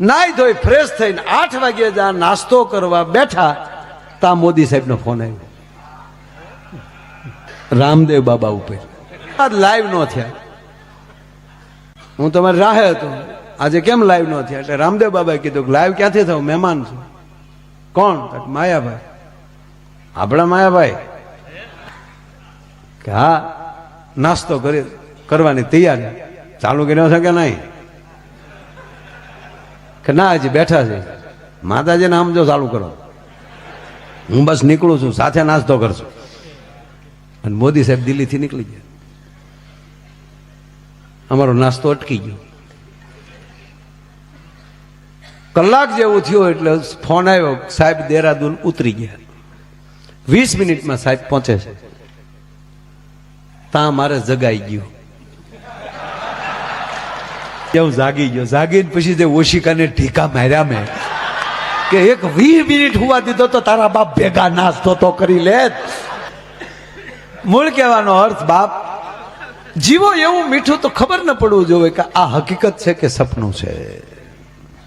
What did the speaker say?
નાઈ ધોઈ ફ્રેશ થઈને આઠ વાગે જ્યાં નાસ્તો કરવા બેઠા, તા મોદી સાહેબનો ફોન આવ્યો. રામદેવ બાબા ઉપર. આજ લાઈવ નો થયા. હું તમારી રાહે હતો. આજે કેમ લાઈવ નો થયા? એટલે રામદેવ બાબાએ કીધું લાઈવ ક્યાંથી થયું મહેમાન છું. કોણ? માયાભાઈ. આપણા માયાભાઈ. હા, નાસ્તો કરી, કરવાની તૈયારી. ચાલુ કર્યો છે કે નહીં? કે ના હજી બેઠા છે. માતાજીને નામ જો ચાલુ કરો. હું બસ નીકળું છું, સાથે નાસ્તો કરશું. અને મોદી સાહેબ દિલ્હીથી નીકળી ગયા. અમારો નાસ્તો અટકી ગયો. કલાક જેવું થયું એટલે ફોન આવ્યો, સાહેબ દેહરાદૂન ઉતરી ગયા. વીસ મિનિટમાં સાહેબ પહોંચે છે. ત્યાં મારે જગાઈ ગયું. હું જાગી ગયો? જાગીને પછી તે ઓશિકાને ઢીકા માર્યા મેં, કે એક વીસ મિનિટ હોવા દીધો તો તારા બાપ ભેગા નાસ્તો તો કરી લે મૂળ કહેવાનો અર્થ, બાપ, જીવો એવું મીઠું તો ખબર ન પડવું જોઈએ કે આ હકીકત છે કે સપનું છે.